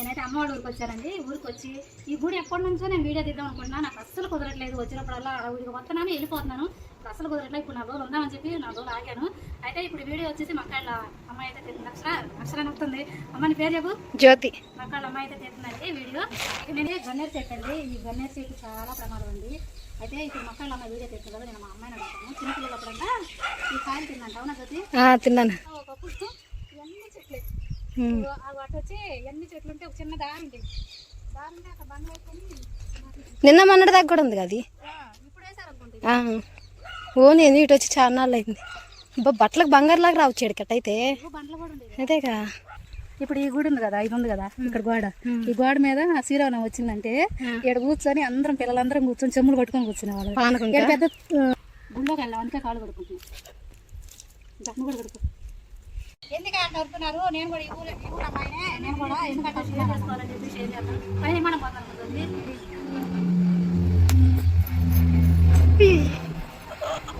నేనైతే అమ్మవాడి ఊరికి వచ్చానండి. ఊరికి వచ్చి ఈ గుడి ఎప్పటి నుంచో నేను వీడియో తీద్దాం అనుకుంటున్నా. నాకు అస్సలు కుదరట్లేదు. వచ్చినప్పుడల్లా ఊరికి వస్తున్నాను వెళ్ళిపోతున్నాను. అస్సలు కుదరట్లేదు. ఇప్పుడు నా రోజులు ఉందామని చెప్పి నా రోజులు ఆగాను. అయితే ఇప్పుడు వీడియో వచ్చేసి మక్కాళ్ళ అమ్మాయి అయితే తీస్తుంది. అక్షర అక్షర నొక్కుతుంది అమ్మని పేరు చెప్పు? జ్యోతి. మక్కాళ్ళ అమ్మాయి అయితే తీస్తుందండి వీడియో. ఇక నేను గన్నేరు చెట్టు అండి. ఈ గన్నేరు చెట్టు చాలా ప్రమాదం ఉంది అయితే ఇప్పుడు మక్కాళ్ళ అమ్మాయి వీడియో తీస్తుంది కదా నేను మా అమ్మాయిని అడుగుతాను. చిన్నపిల్లలు అప్పుడంట ఈ కాయలు తిందంట. అవునా జ్యోతి? తిన్నాను. ఎన్ని చెట్లే ఉమ్. ఆ వాటి వచ్చి ఎన్ని చెట్లు ఉంటే ఒక చిన్న దారి ఉండేది దారి ఉంటే అక్కడ బండ్లు వేసుకొని నిన్న మొన్నటి దాకా కూడా ఉంది కదా అది? ఆ, ఇప్పుడు వేసారు అనుకుంటే ఆ. ఓ నేను ఇటు వచ్చి చాలా నాళ్ళు అయింది. బట్టలకు బంగారులాగా రావచ్చు ఎక్కటైతే బండ్లు కూడా ఉండేది అదేగా. ఇప్పుడు ఈ గుడి ఉంది కదా ఇది ఉంది కదా ఇక్కడ గోడ. ఈ గోడ మీద శ్రీరామం వచ్చిందంటే ఇక్కడ కూర్చొని అందరం పిల్లలందరం కూర్చొని చెమ్ములు పట్టుకొని కూర్చునే వాళ్ళు. పెద్ద గుళ్ళోకి వెళ్ళాం అందుకే కాళ్ళు కడుకుంటున్నాం దమ్ము కూడా కడుకో ఎందుకంటే నేను కూడా ఈ ఈ నేను కూడా ఎందుకంటే షేర్ చేసుకోవాలని చెప్పి షేర్ చేస్తాను పైన మనం పొందాలనుకుంటుంది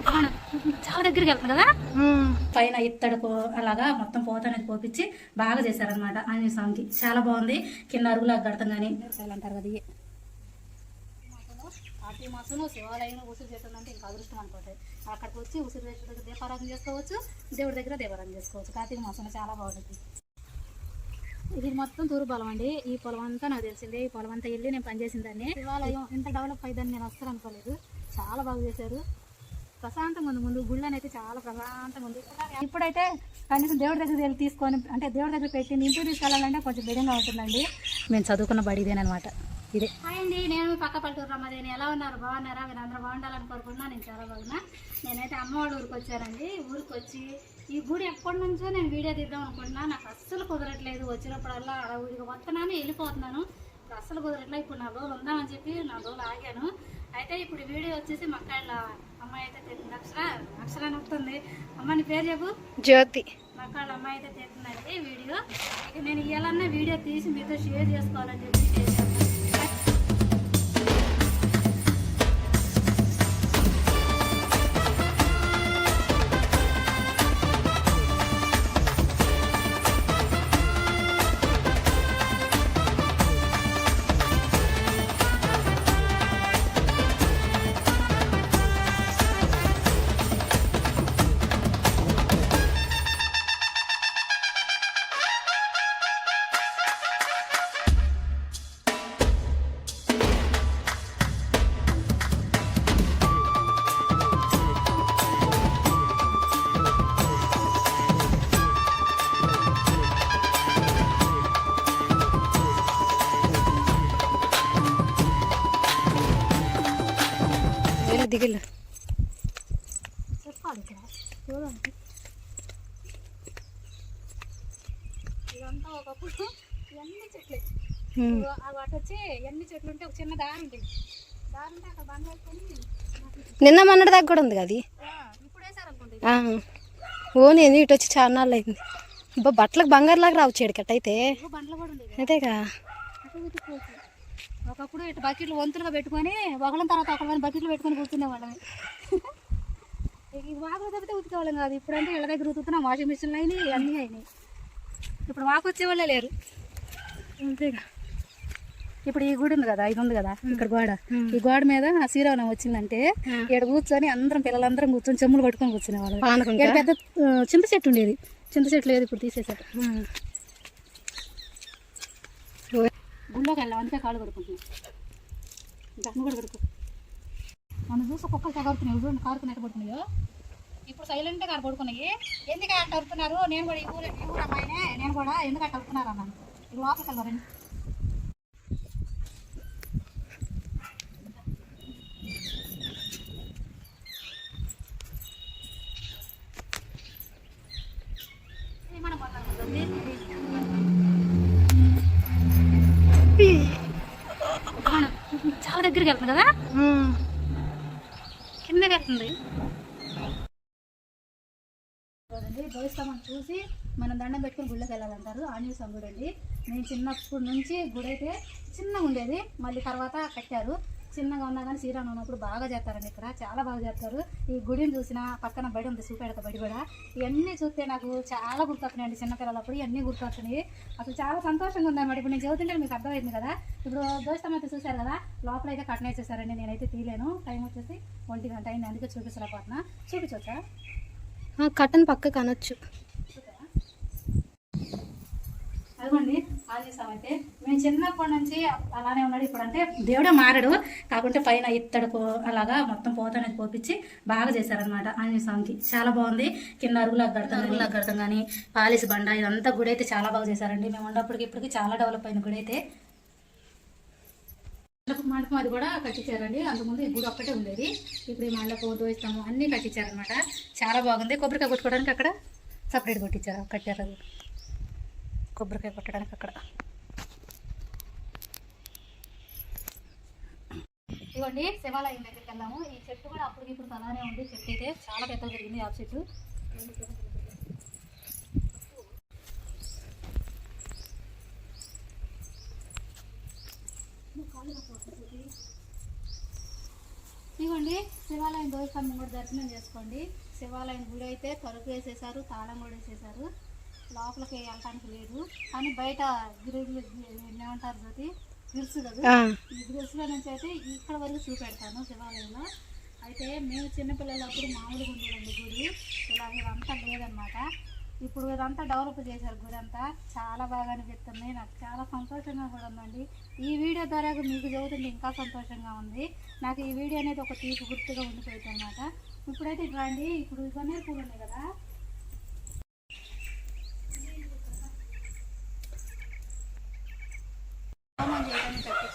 మనం చాలా దగ్గరికి వెళ్తుంది కదా. పైన ఇత్తడి పో అలాగా మొత్తం పోత అనేది పోపించి బాగా చేశారనమాట ఆంజనేయ స్వామికి. చాలా బాగుంది. కింద అరుగులాగా కడతాం కానీ అంటారు కదా ఇవి మాసం శివాలయం ఉసిరి అంటే ఇంకా అదృష్టం అనుకోండి. అక్కడికి వచ్చి ఉసిరి చెట్టు దగ్గర దీపారాధన చేసుకోవచ్చు దేవుడి దగ్గర దీపారాధన చేసుకోవచ్చు. కార్తీక మాసంలో చాలా బాగుంటుంది. ఇది మొత్తం తూరు పొలం అండి. ఈ పొలం అంతా నాకు తెలిసిందే. ఈ పొలం అంతా వెళ్ళి నేను పనిచేసిన దాన్ని. శివాలయం ఇంత డెవలప్ అయ్యిందని నేను వస్తాను అనుకోలేదు. చాలా బాగా చేశారు. ప్రశాంతంగా ఉంది. ముందు గుళ్ళని అయితే చాలా ప్రశాంతంగా ఉంది. ఇప్పుడైతే కనీసం దేవుడి దగ్గర వెళ్ళి తీసుకొని అంటే దేవుడి దగ్గర పెట్టి ఇంటికి తీసుకెళ్ళాలంటే కొంచెం బిడంగా ఉంటుందండి. మేము చదువుకున్న బడిదేనమాట ఇదే హాయ్ అండి నేను పక్క పల్లెటూరు రమ్మదేని ఎలా ఉన్నారు బాగున్నారా మీరు అందరూ బాగుండాలని కోరుకున్నా నేను చాలా బాగున్నా నేనైతే అమ్మవాళ్ళ ఊరికి వచ్చానండి ఊరికి వచ్చి ఈ గుడి ఎప్పటి నుంచో నేను వీడియో తీద్దాం అనుకుంటున్నా నాకు అస్సలు కుదరట్లేదు వచ్చినప్పుడల్లా ఊరికి వస్తున్నాను వెళ్ళిపోతున్నాను అస్సలు కుదరట్లేదు ఇప్పుడు నా రోజులు ఉందామని చెప్పి నా రోజులు ఆగాను అయితే ఇప్పుడు వీడియో వచ్చేసి మక్కాళ్ళ అమ్మాయి అయితే అక్షర అక్షర నొక్కుతుంది అమ్మాయి పేరు చెప్పు జ్యోతి మక్కాళ్ళ అమ్మాయి అయితే తీస్తుందండి వీడియో ఇక నేను ఇవాళన్నా వీడియో తీసి మీతో షేర్ చేసుకోవాలని చెప్పి ఒకప్పుడు ఎన్ని చెట్లే? వాటి వచ్చి ఎన్ని చెట్లు ఉంటే ఒక చిన్న దారి ఉండేది దారి ఉంటే అక్కడ బండ్లు వేసుకొని నిన్న మొన్నటి దాకా కూడా ఉంది కదా ఇప్పుడు వేసారు అనుకోండి ఆ. ఓ నేను ఇటు వచ్చి చాలా నాళ్ళు అయింది. అబ్బా బట్టలకు బంగారులాగా రావచ్చు బండ్లు కూడా ఉండేది అదేగా అటు వెతుక్కోవచ్చు. ఒకప్పుడు ఇటు బకెట్లు వంతులుగా పెట్టుకొని ఒకళ్ళ తర్వాత ఒకళ్ళని బకెట్లు పెట్టుకొని కూర్చునే వాళ్ళని ఇది వాకులు తప్పితే ఉతికేవాళ్ళం కాదు. ఇప్పుడంటే ఇళ్ళ దగ్గర ఉతుకుతున్నాం. వాషింగ్ మిషన్లు అయినాయి అన్నీ అయినాయి. ఇప్పుడు వాకు వచ్చేవాళ్ళే లేరు. అంతేగా. ఇప్పుడు ఈ గుడి ఉంది కదా ఇది ఉంది కదా ఇక్కడ గోడ. ఈ గోడ మీద శ్రీరామం వచ్చిందంటే ఇక్కడ కూర్చొని అందరం పిల్లలందరం కూర్చొని చెమ్ములు పట్టుకొని కూర్చునే వాళ్ళు. ఇక్కడ పెద్ద ఆ, చింత చెట్టు ఉండేది. చింత చెట్టు లేదు ఇప్పుడు తీసేసారు. గుళ్ళోకి వెళ్ళాం అందుకే కాళ్ళు కడుకుంటున్నాం దమ్ము కూడా కడుకో మనం చూసి కుక్కలు తగడుతున్నాయి చూడండి పడుతున్నాయో ఇప్పుడు సైలెంట్గా కారు పడుకున్నాయి ఎందుకు అట్ట అడుగుతున్నారు నేను కూడా ఈ ఊరు ఈ ఊరు అమ్మాయినే నేను కూడా ఎందుకు అట్ట అడుగుతున్నారు అన్నాను ఇప్పుడు లోపలికి. అవును. చాలా దగ్గరికి వెళ్తుంది కదా. కిందకి వెళ్తుంది చూసి మనం దండం పెట్టుకుని గుళ్ళకి వెళ్ళాలంటారు. ఆంజనేయ స్వామి గుడి అండి నేను చిన్నప్పటి నుంచి గుడి అయితే చిన్నగా ఉండేది. మళ్ళీ తర్వాత కట్టారు. చిన్నగా ఉన్నా కానీ శ్రీరామ్ ఉన్నప్పుడు బాగా చేస్తారండి ఇక్కడ. చాలా బాగా చేస్తారు. ఈ గుడిని చూసిన పక్కన బడి ఉంది చూపెడతా బడి కూడా. ఇవన్నీ చూస్తే నాకు చాలా గుర్తొస్తున్నాయండి చిన్నపిల్లలప్పుడు. ఇవన్నీ గుర్తొస్తున్నాయి. అసలు చాలా సంతోషంగా ఉందన్నమాట. ఇప్పుడు నేను చదువుతుంటే మీకు అర్థమైంది కదా. ఇప్పుడు దోస్తం అయితే చూశారు కదా? లోపల అయితే కట్న వేసేసారండి. నేనైతే తీయలేను. టైం వచ్చేసి ఒంటి గంట అయింది. అందుకే చూపించలేకపోతున్నా చూపించవచ్చా ఆ, పక్క కనొచ్చు అదిగోండి ఆంజనేయ అయితే మేము చిన్నప్పటి నుంచి అలానే ఉన్నాడు. ఇప్పుడు అంటే దేవుడే మారాడు. కాకుంటే పైన ఇత్తడు పో- అలాగా మొత్తం పోత అనేది పోపించి బాగా చేశారనమాట ఆంజనేయ స్వామికి. చాలా బాగుంది. కింద అరుగులకు కడతాం అరుగులకు కడతాం కానీ పాలిసి బండ ఇదంతా గుడి అయితే చాలా బాగా చేశారండి. మేము ఉన్నప్పటికి ఇప్పటికి చాలా డెవలప్ అయిన గుడి అయితే. మండపం మండపం అది కూడా కట్టించారండి. అంతకుముందు ఈ గుడి ఒక్కటే ఉండేది. ఇప్పుడు ఈ మండపం దోస్తాము అన్నీ కట్టించారనమాట చాలా బాగుంది. కొబ్బరికాయ కొట్టుకోవడానికి అక్కడ సపరేట్ కొట్టించారు కట్టారు అది. కొబ్బరికాయ కొట్టడానికి అక్కడ. ఇవ్వండి శివాలయం దగ్గరికి వెళ్ళాము ఈ చెట్టు కూడా అప్పటికి ఇప్పుడు అలానే ఉంది. చెట్టు అయితే చాలా పెద్ద జరిగింది ఆ చెట్టు. ఇవ్వండి శివాలయం దోస్తాన్ని కూడా దర్శనం చేసుకోండి. శివాలయం గుడి అయితే తలుపు వేసేసారు తాళం కూడా వేసేసారు లోపలికి వెళ్ళటానికి లేదు. కానీ బయట గిరిలు ఏమంటారు జ్యోతి గిల్స్ కదా? ఈ గిల్స్లో నుంచి అయితే ఇక్కడ వరకు చూపెడతాను శివాలయంలో. అయితే మేము చిన్నపిల్లలప్పుడు మామూలుగా ఉండేదండి గుడి ఇలా ఇదంతా లేదనమాట ఇప్పుడు ఇదంతా డెవలప్ చేశారు గుడి అంతా. చాలా బాగా అనిపిస్తుంది. నాకు చాలా సంతోషంగా కూడా ఉందండి. ఈ వీడియో ద్వారా మీకు చదువుతుంటే ఇంకా సంతోషంగా ఉంది. నాకు ఈ వీడియో అనేది ఒక తీపి గుర్తుగా ఉండిపోయింది అనమాట ఇప్పుడైతే ఇట్లా అండి ఇప్పుడు గన్నేరు పూలు ఉన్నాయి కదా.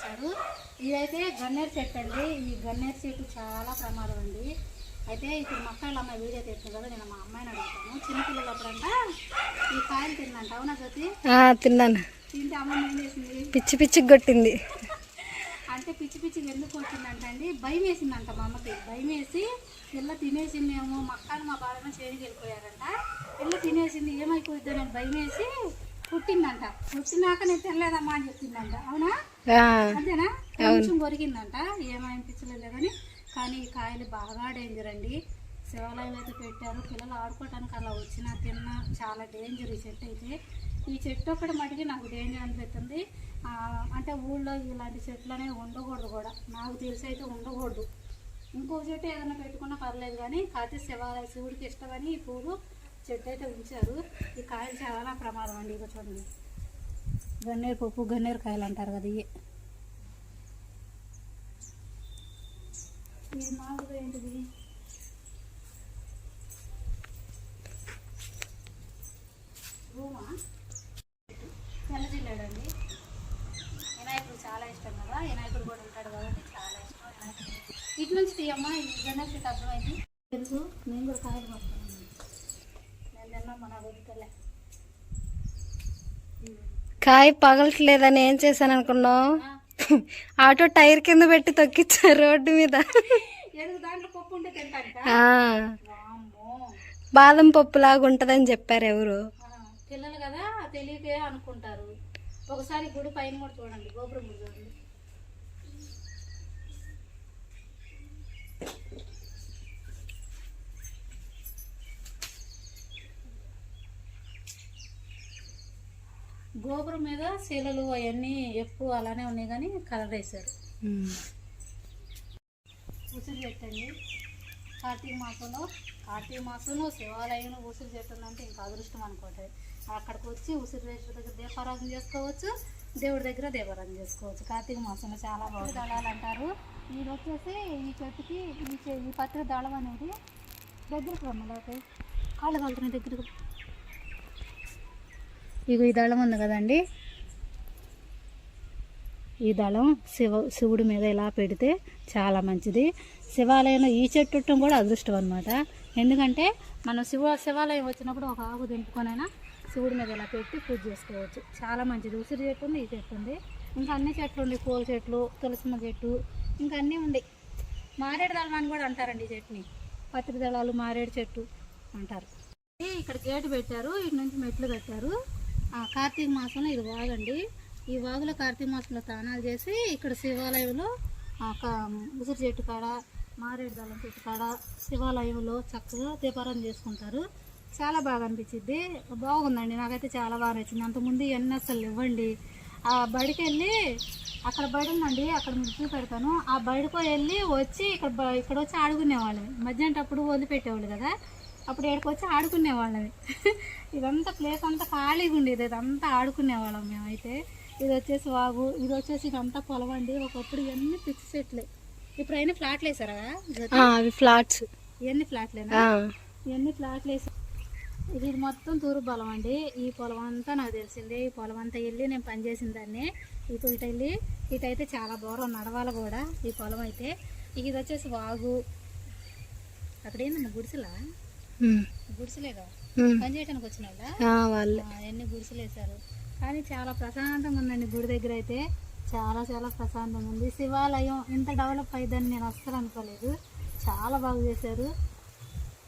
కట్టించారు ఇదైతే గన్నేరు చెట్టు అండి. ఈ గన్నేరు చెట్టు చాలా ప్రమాదం అండి. అయితే ఇప్పుడు మా అక్క అమ్మాయి వీడియో తెస్తుంది కదా నేను మా అమ్మాయిని అడుగుతాను. చిన్నపిల్లలు అప్పుడంట ఈ కాయలు తిన్నంట అవునా జ్యోతి? తిన్నాను. తింటే అమ్మమ్మ ఏం చేసింది? పిచ్చి పిచ్చికి కొట్టింది. అంటే పిచ్చి పిచ్చికి ఎందుకు వచ్చిందంట అండి? భయం వేసిందంట మా అమ్మకి. భయం వేసి పిల్ల తినేసిందేమో మా అక్కను మా బాధన చేనికి వెళ్ళిపోయారంట. పిల్ల తినేసింది ఏమైపోద్దో నేను భయం వేసి పుట్టిందంట. పుట్టినాక నేను తినలేదమ్మా అని చెప్పిందంట. అవునా? అంతేనా? కొంచెం కొరిగిందంట ఏమనిపించలేదు కానీ కానీ ఈ కాయలు బాగా డేంజర్ అండి. శివాలయాలు అయితే పెట్టారు. పిల్లలు ఆడుకోవడానికి అలా వచ్చినా తిన్నా చాలా డేంజర్ ఈ చెట్టు అయితే. ఈ చెట్టు ఒకటి మటుకి నాకు డేంజర్ అనిపిస్తుంది. అంటే ఊళ్ళో ఇలాంటి చెట్లు అనేవి ఉండకూడదు కూడా. నాకు తెలిసి అయితే ఉండకూడదు. ఇంకో చెట్టు ఏదైనా పెట్టుకున్నా పర్లేదు కానీ కాకపోతే శివాలయ శివుడికి ఇష్టమని ఈ పూలు చెట్టు అయితే ఉంచారు. ఈ కాయలు చాలా ప్రమాదం అండి. ఇక చూడండి. గన్నేరు పప్పు గన్నేరు కాయలు అంటారు కదా ఇవి ఇది మామూలుగా ఏంటిది? రూమా? తెల్లజిల్లాడండి వినాయకుడు చాలా ఇష్టం కదా. వినాయకుడు కూడా ఉంటాడు కాబట్టి చాలా ఇష్టం. వినాయకుడు ఇటు నుంచి తీయమ్మా. ఈ గన్నేరు చెట్టు అర్థమైంది. తెలుసు. నేను కూడా కాయలు పడుతున్నాను నేను తిన్నా మన వదిలితలే కాయ పగలట్లేదని ఏం చేశాను అనుకున్నావు ఆటో టైర్ కింద పెట్టి తొక్కిచ్చారు రోడ్డు మీద. బాదం పప్పు లాగా ఉంటదని చెప్పారు ఎవరు? పిల్లలు కదా తెలియకే అనుకుంటారు. ఒకసారి గుడి పైన కూడా చూడండి గోపురం గోపురం మీద శీలలు అవన్నీ ఎక్కువ అలానే ఉన్నాయి కానీ కలర్ వేశారు. ఉసిరి పెట్టండి. కార్తీక మాసంలో కార్తీక మాసంలో శివాలయంలో ఉసిరి చెట్టు ఉందంటే ఇంకా అదృష్టం అనుకోండి. అక్కడికి వచ్చి ఉసిరి చెట్టు దగ్గర దీపారాధన చేసుకోవచ్చు దేవుడి దగ్గర దీపారాధన చేసుకోవచ్చు. కార్తీక మాసంలో చాలా బాగుంది. దళాలు అంటారు. ఇది వచ్చేసి ఈ చెట్టుకి ఈ ఈ పత్రి దళం అనేది దగ్గరకు రమ్మలోకి కాళ్ళు కలుతున్నాయి దగ్గరకు. ఇగో ఈ దళం ఉంది కదండి. ఈ దళం శివ శివుడి మీద ఇలా పెడితే చాలా మంచిది. శివాలయంలో ఈ చెట్టు కూడా అదృష్టం అనమాట ఎందుకంటే మనం శివ శివాలయం వచ్చినప్పుడు ఒక ఆకు దింపుకొనైనా శివుడి మీద ఇలా పెట్టి పూజ చేసుకోవచ్చు. చాలా మంచిది. ఉసిరి చెట్టు ఉంది ఈ చెట్టు ఉంది. ఇంకా అన్ని చెట్లు ఉన్నాయి. పూల చెట్లు తులసిమ్మ చెట్టు ఇంకా అన్నీ ఉన్నాయి మారేడు దళం అని కూడా అంటారండి ఈ చెట్టుని. పత్రి దళాలు మారేడు చెట్టు అంటారు. ఇక్కడ గేటు పెట్టారు. ఇటు నుంచి మెట్లు కట్టారు. ఆ కార్తీక మాసంలో ఇది వాగండి. ఈ వాగులో కార్తీక మాసంలో స్నానాలు చేసి ఇక్కడ శివాలయంలో ఉసిరి చెట్టు కాడ మారేడు దళం చెట్టు కాడ శివాలయంలో చక్కగా దీపారం చేసుకుంటారు. చాలా బాగా అనిపించింది బాగుందండి. నాకైతే చాలా బాగా నచ్చింది. అంతకుముందు ఇవన్నీ అసలు ఇవ్వండి ఆ బడికి వెళ్ళి అక్కడ బడి ఉందండి. అక్కడ మీకు పెడతాను. ఆ బడికి వెళ్ళి వచ్చి ఇక్కడ బ- ఇక్కడ వచ్చి ఆడుకునేవాళ్ళని మధ్యాహ్నం అప్పుడు వదిలిపెట్టేవాళ్ళు కదా. అప్పుడు ఇక్కడికి వచ్చి ఆడుకునేవాళ్ళని ఇదంతా ప్లేస్ అంతా ఖాళీగా ఉండేది. ఇదంతా ఆడుకునేవాళ్ళం మేమైతే. ఇది వచ్చేసి వాగు ఇది వచ్చేసి ఇదంతా పొలం అండి. ఒకప్పుడు ఇవన్నీ పిచ్చి చెట్లే. ఇప్పుడు అయినా ఫ్లాట్లు వేసారా? అవి ఫ్లాట్స్ ఇవన్నీ ఫ్లాట్లేనా ఇవన్నీ ఫ్లాట్లు వేసి ఇది మొత్తం తూరు పొలం అండి. ఈ పొలం అంతా నాకు తెలిసింది. ఈ పొలం అంతా వెళ్ళి నేను పనిచేసిన దాన్ని. ఇటు ఇటు వెళ్ళి ఇటు అయితే చాలా దూరం నడవాలి కూడా ఈ పొలం అయితే. ఇది వచ్చేసి వాగు. అక్కడ ఏందమ్మా గుడిసెలా? గుడిసెలేగా. పని చేయడానికి వచ్చిన వాళ్ళ ఆ, వాళ్ళే. అవన్నీ గుడిసెలు వేశారు కానీ చాలా ప్రశాంతంగా ఉందండి గుడి దగ్గర అయితే చాలా చాలా ప్రశాంతంగా ఉంది. శివాలయం ఇంత డెవలప్ అయ్యిందని నేను అస్సలు అనుకోలేదు. చాలా బాగా చేశారు.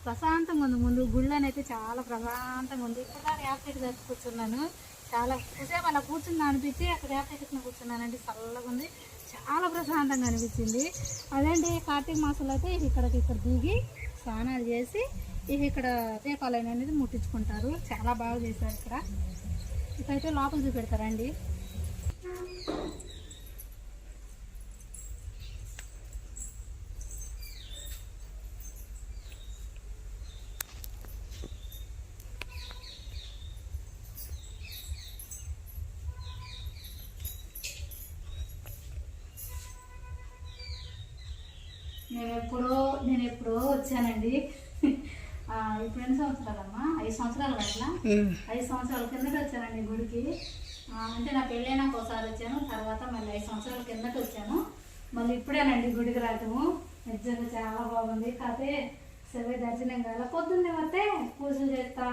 ప్రశాంతంగా ఉంది. ముందు గుళ్ళని అయితే చాలా ప్రశాంతంగా ఉంది. ఇక్కడ యాప్టెట్ దగ్గర కూర్చున్నాను. చాలా సేపు అలా కూర్చున్నా అనిపించి అక్కడ యాప్టెట్ కూర్చున్నానండి. చల్లగా ఉంది. చాలా ప్రశాంతంగా అనిపించింది. అదేంటి కార్తీక మాసంలో అయితే ఇక్కడికి ఇక్కడ దిగి స్నానాలు చేసి ఇవి ఇక్కడ దీపాలయం అనేది ముట్టించుకుంటారు. చాలా బాగా చేశారు ఇక్కడ. ఇక్కడైతే లోపల చూపెడతారండి. నేను ఎప్పుడో నేను ఎప్పుడో వచ్చానండి. ఇప్పుడు ఎన్ని సంవత్సరాలమ్మా? ఐదు సంవత్సరాలు ఉమ్, ఐదు సంవత్సరాల కిందట వచ్చానండి గుడికి. అంటే నా పెళ్ళైనాక ఒకసారి వచ్చాను తర్వాత మళ్ళీ ఐదు సంవత్సరాల కిందట వచ్చాను. మళ్ళీ ఇప్పుడేనండి గుడికి రావటము. నిజంగా చాలా బాగుంది. కాకపోతే సరే దర్శనం కాల పొద్దున్నే వస్తే పూజలు చేస్తా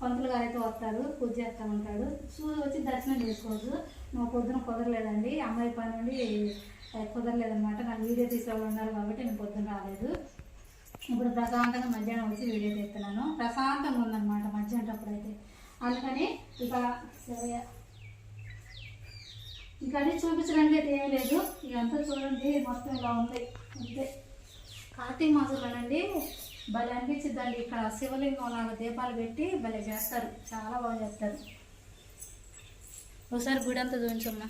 పంతులు గారు అయితే వస్తారు పూజ చేస్తా ఉంటాడు. చూ వచ్చి దర్శనం చేసుకోవచ్చు. నువ్వు పొద్దున కుదరలేదండి. అమ్మాయి పని నుండి కుదరలేదన్నమాట. నాకు వీడియో తీసేవాళ్ళు ఉన్నారు కాబట్టి నేను పొద్దున రాలేదు. ఇప్పుడు ప్రశాంతంగా మధ్యాహ్నం వచ్చి వీడియో తీస్తున్నాను. ప్రశాంతంగా ఉందన్నమాట మధ్యాహ్నప్పుడు అయితే అందుకని ఇక సరే. ఇక అది చూపించడానికి అయితే ఏమీ లేదు. ఇదంతా చూడండి మొత్తం ఇలా ఉంది. అంతే. కార్తీక మాసంలోనండి భలే అనిపించిద్దండి. ఇక్కడ శివలింగం లాగా దీపాలు పెట్టి భలే చేస్తారు. చాలా బాగా చేస్తారు. ఒకసారి గుడి అంతా చూపించమ్మా.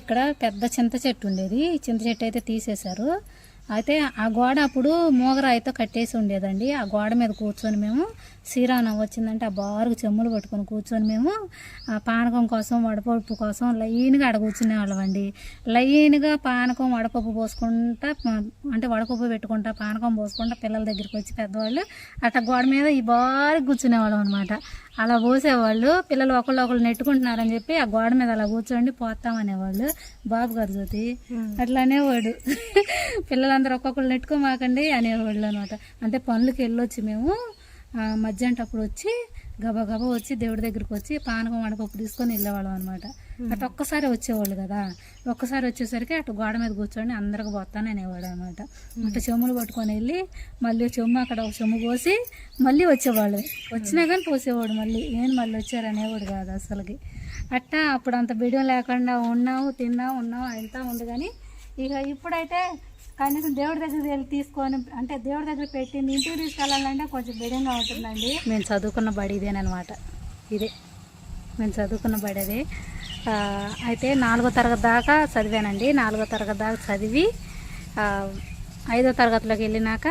ఇక్కడ పెద్ద చింత చెట్టు ఉండేది. చింత చెట్టు అయితే తీసేశారు. అయితే ఆ గోడ అప్పుడు మూగరాయితో కట్టేసి ఉండేదండి. ఆ గోడ మీద కూర్చొని మేము శ్రీరామం వచ్చిందంటే ఆ బారుకు చెమ్ములు పట్టుకొని కూర్చొని మేము ఆ పానకం కోసం వడపప్పు కోసం లైన్గా అడ. కూర్చునే లైన్గా పానకం వడపప్పు పోసుకుంటా అంటే వడపప్పు పెట్టుకుంటా పానకం పోసుకుంటా పిల్లల దగ్గరికి వచ్చి పెద్దవాళ్ళు అట్లా గోడ మీద ఈ బారుకు కూర్చునేవాళ్ళం అనమాట అలా పోసేవాళ్ళు పిల్లలు ఒకళ్ళు ఒకళ్ళు నెట్టుకుంటున్నారని చెప్పి ఆ గోడ మీద అలా కూర్చోండి పోతామనేవాళ్ళు బాబు గారు జ్యోతి అట్లా అనేవాడు. పిల్లలందరూ ఒక్కొక్కళ్ళు నెట్టుకోమాకండి అనేవాళ్ళు అనమాట అంటే పనులకి వెళ్ళొచ్చి మేము. మధ్యాహ్నం అప్పుడు వచ్చి గబా గబా వచ్చి దేవుడి దగ్గరికి వచ్చి పానకం వడపప్పు తీసుకొని వెళ్ళేవాళ్ళం అనమాట అటు ఒక్కసారి వచ్చేవాళ్ళు కదా. ఒక్కసారి వచ్చేసరికి అటు గోడ మీద కూర్చొని అందరికి పోతాను అనేవాడు అనమాట అటు చెమ్ములు పట్టుకొని వెళ్ళి మళ్ళీ చెమ్ము అక్కడ ఒక చెమ్ము పోసి మళ్ళీ వచ్చేవాళ్ళు. వచ్చినా కానీ పోసేవాడు మళ్ళీ. నేను మళ్ళీ వచ్చారు అనేవాడు కాదు అసలుకి. అట్టా అప్పుడు అంత బిడియం లేకుండా ఉన్నావు తిన్నావు ఉన్నావు అంతా ఉంది కానీ ఇక ఇప్పుడైతే కనీసం దేవుడి దగ్గర వెళ్ళి తీసుకొని అంటే దేవుడి దగ్గర పెట్టి ఇంటికి తీసుకెళ్ళాలంటే కొంచెం బిడంగా ఉంటుందండి. మేము చదువుకున్న బడి ఇదేనమాట. ఇదే. మేము చదువుకున్న బడి అదే. అయితే నాలుగో తరగతి దాకా చదివానండి. నాలుగో తరగతి దాకా చదివి ఐదో తరగతిలోకి వెళ్ళినాక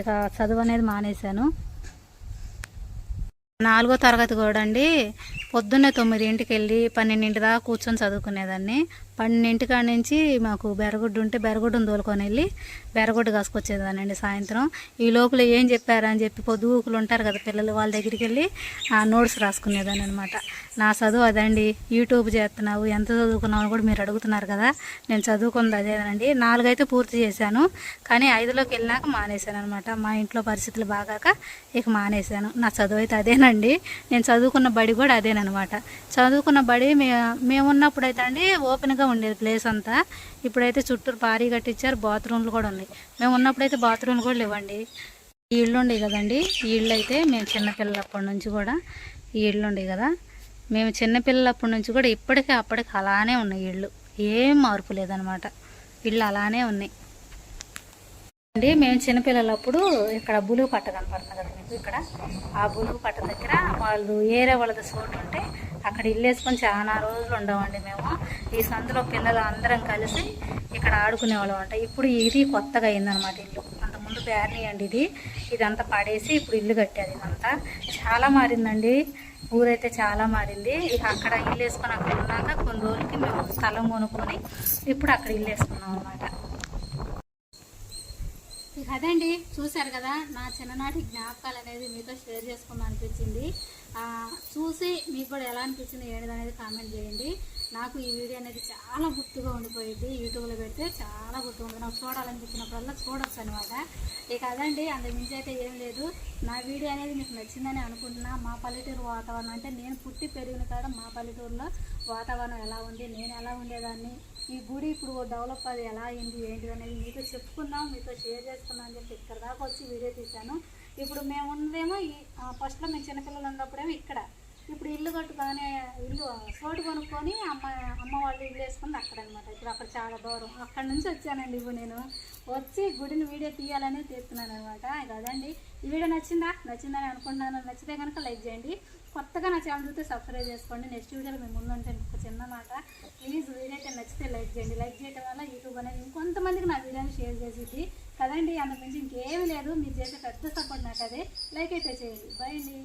ఇక చదువు అనేది మానేశాను. నాలుగో తరగతి కూడా అండి పొద్దున్నే తొమ్మిదింటికి వెళ్ళి పన్నెండింటి దాకా కూర్చొని చదువుకునేదాన్ని. పన్నెండింటి కాడ నుంచి మాకు బెరగుడ్డు ఉంటే బెరగుడ్డును తోలుకొని వెళ్ళి బెరగొడ్డు కాసుకొచ్చేదానండి సాయంత్రం. ఈ లోపల ఏం చెప్పారని చెప్పి పొదువుకులు ఉంటారు కదా పిల్లలు వాళ్ళ దగ్గరికి వెళ్ళి ఆ నోట్స్ రాసుకునేదాన్ని అనమాట నా చదువు అదండి యూట్యూబ్ చేస్తున్నావు ఎంత చదువుకున్నావు అని కూడా మీరు అడుగుతున్నారు కదా నేను చదువుకుంది అదేనండి. నాలుగైతే పూర్తి చేశాను కానీ ఐదులోకి వెళ్ళినాక మానేశాను అనమాట మా ఇంట్లో పరిస్థితులు బాగాక ఇక మానేశాను. నా చదువు అయితే అదేనండి నేను చదువుకున్న బడి కూడా అదేనమాట చదువుకున్న బడి మే మేమున్నప్పుడు అయితే అండి ఓపెన్గా ఉండేది ప్లేస్ అంతా. ఇప్పుడైతే చుట్టూరు పారీ కట్టించారు బాత్రూమ్లు కూడా ఉన్నాయి. మేము ఉన్నప్పుడైతే బాత్రూమ్లు కూడా లేవండి. ఈ ఇళ్ళు ఉండేవి కదండి ఈ ఇళ్ళు అయితే మేము చిన్నపిల్లలప్పటి నుంచి కూడా ఈ ఇళ్ళు ఉండేవి కదా. మేము చిన్నపిల్లలప్పటి నుంచి కూడా ఇప్పటికీ అప్పటికి అలానే ఉన్నాయి ఇళ్ళు. ఏం మార్పు లేదనమాట. ఇళ్ళు అలానే ఉన్నాయి. అండి మేము చిన్నపిల్లలప్పుడు ఇక్కడ బులుగు పట్ట కనపడుతుంది కదా మీకు ఇక్కడ. ఆ బులుగు పట్ట దగ్గర వాళ్ళు ఏరే వాళ్ళది సోటు ఉంటే అక్కడ ఇల్లు వేసుకొని చాలా రోజులు ఉండమండి మేము. ఈ సందులో పిల్లలు అందరం కలిసి ఇక్కడ ఆడుకునేవాళ్ళం అంట. ఇప్పుడు ఇది కొత్తగా అయిందనమాట ఇల్లు. అంతకుముందు బ్యార్నీ అండి ఇది. ఇదంతా పడేసి ఇప్పుడు ఇల్లు కట్టారు ఇదంతా. చాలా మారిందండి. ఊరైతే చాలా మారింది. ఇక అక్కడ ఇల్లు వేసుకొని అక్కడ ఉన్నాక కొన్ని రోజులకి మేము స్థలం కొనుక్కొని ఇప్పుడు అక్కడ ఇల్లు వేసుకున్నాం అనమాట ఇక అదండి చూశారు కదా నా చిన్ననాటి జ్ఞాపకాలు అనేది మీతో షేర్ చేసుకుందాం అనిపించింది. చూసి మీకు కూడా ఎలా అనిపించింది ఏంటిది అనేది కామెంట్ చేయండి. నాకు ఈ వీడియో అనేది చాలా గుర్తుగా ఉండిపోయింది. యూట్యూబ్లో పెడితే చాలా గుర్తుగా ఉంది నాకు చూడాలనిపించినప్పుడల్లా చూడొచ్చు అనమాట ఇక అదండి అంతకు మించి అయితే ఏం లేదు. నా వీడియో అనేది మీకు నచ్చిందని అనుకుంటున్నా. మా పల్లెటూరు వాతావరణం అంటే నేను పుట్టి పెరిగిన కాడ మా పల్లెటూరులో వాతావరణం ఎలా ఉంది నేను ఎలా ఉండేదాన్ని ఈ గుడి ఇప్పుడు డెవలప్ అది ఎలా అయింది ఏంటి అనేది మీతో చెప్పుకుందాం మీతో షేర్ చేసుకుందాం అని చెప్పి ఇక్కడ దాకా వచ్చి వీడియో తీశాను. ఇప్పుడు మేము ఉన్నదేమో ఈ ఫస్ట్లో మేము చిన్నపిల్లలు ఉన్నప్పుడేమో ఇక్కడ. ఇప్పుడు ఇల్లు కట్టుకొని ఇల్లు చోటు కొనుక్కొని అమ్మ అమ్మ వాళ్ళు ఇల్లు వేసుకుంది అక్కడ అనమాట ఇప్పుడు అక్కడ చాలా దూరం. అక్కడ నుంచి వచ్చానండి ఇప్పుడు నేను. వచ్చి గుడిని వీడియో తీయాలని తీస్తున్నాను అనమాట ఇక అదండి. ఈ వీడియో నచ్చిందా? నచ్చిందని అనుకుంటున్నాను. నచ్చితే కనుక లైక్ చేయండి. కొత్తగా నా ఛానల్ చూస్తే సబ్స్క్రైబ్ చేసుకోండి. నెక్స్ట్ వీడియోలో మేము ముందుంటే ఒక చిన్న మాట ప్లీజ్ వీడియో అయితే నచ్చితే లైక్ చేయండి. లైక్ చేయడం వల్ల యూట్యూబ్ అనేది ఇంకొంతమందికి నా వీడియోని షేర్ చేసిద్ది. కదండి? అంతకుమించి ఇంకేమీ లేదు. మీరు చేసే పెద్ద సపోర్ట్ నాకు అదే లైక్ అయితే చేయండి. బై అండి.